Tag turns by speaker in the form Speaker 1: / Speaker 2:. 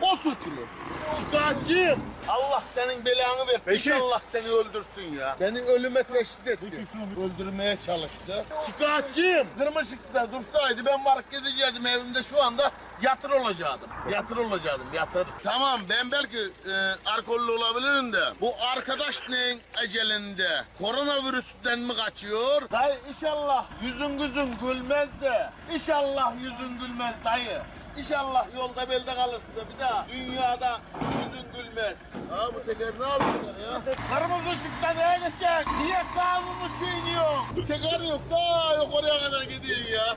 Speaker 1: o suçlu. Şikayetçiyim. Allah senin belanı ver. İnşallah seni öldürsün ya. Beni ölüme teşhis etti. Öldürmeye çalıştı. Şikayetçiyim. Kırmızı ışıkta dursaydı ben varıp gidecektim evimde şu anda yatır olacaktım. Yatır olacaktım yatır. Tamam ben belki e, alkollü olabilirim de bu arkadaş neyin ecelinde koronavirüsten mi kaçıyor? Dayı inşallah yüzün gözün gülmez de inşallah yüzün gülmez dayı. İnşallah yolda belde kalırsın da bir daha dünyada yüzün gülmez. Aa bu teker ne yapıyorlar ya? Kırmızı ışıkta neye geçecek? Niye kanunu çiğniyor? Teker yok daha yok oraya kadar gidiyor ya.